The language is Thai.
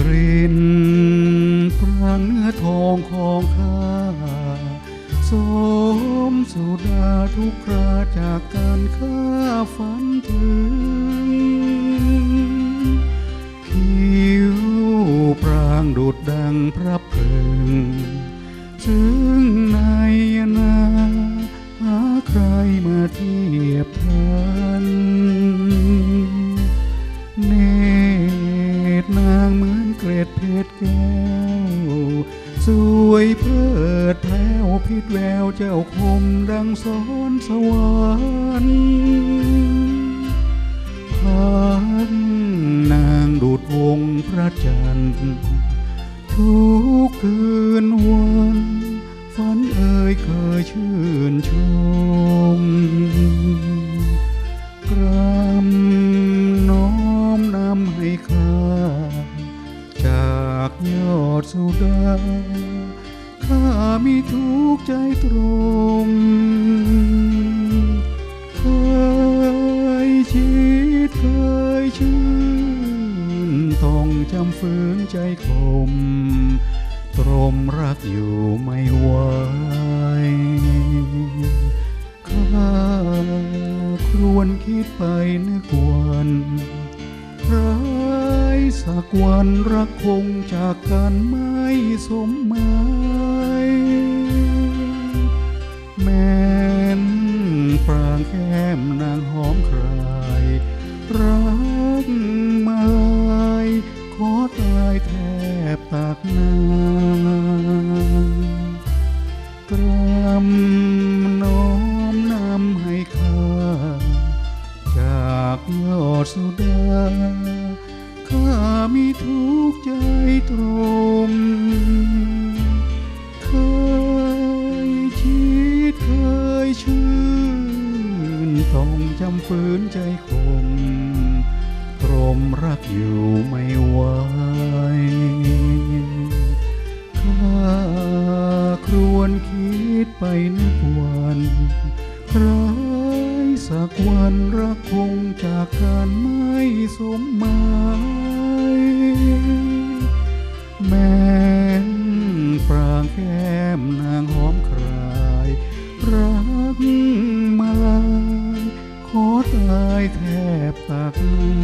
กลิ่นพระเนื้อทองของข้าสมสุดาทุกคราจากการข้าฝันถึงผิวปรางดุดดังพระเพลิงถึงใน เกล็ดเพชรแก้ว สวยเพลิดแผ้วพิดแววเจ้าคมดังสอนสวรรค์พันนางดูดวงพระจันทร์ทุกคืนวันฝันเอ่ยเคยชื่นชม สุดาข้ามีทุกข์ใจตรงเคยชิดเคยชื่นต้องจำฝืนใจคมตรมรักอยู่ไม่ไหวข้าควรคิดไปนึกวัน สักวันรักคงจากกันไม่สมหมายแม้นปรางแก้มนางหอมใครรักมายขอตายแทบตากน้ำกรำน้อมนำให้ข้าจากยอดสุดา มีทุกใจตรงเคยคิดเคยชื่นต้องจำฝืนใจคงพรมรักอยู่ไม่ไหวข้าครวนคิดไปนึกวันร้สักวันรักคงจากกันไม่สมมา แม้ปรางแก้มนางหอมคราย รักมาลายขอตายแทบตักน้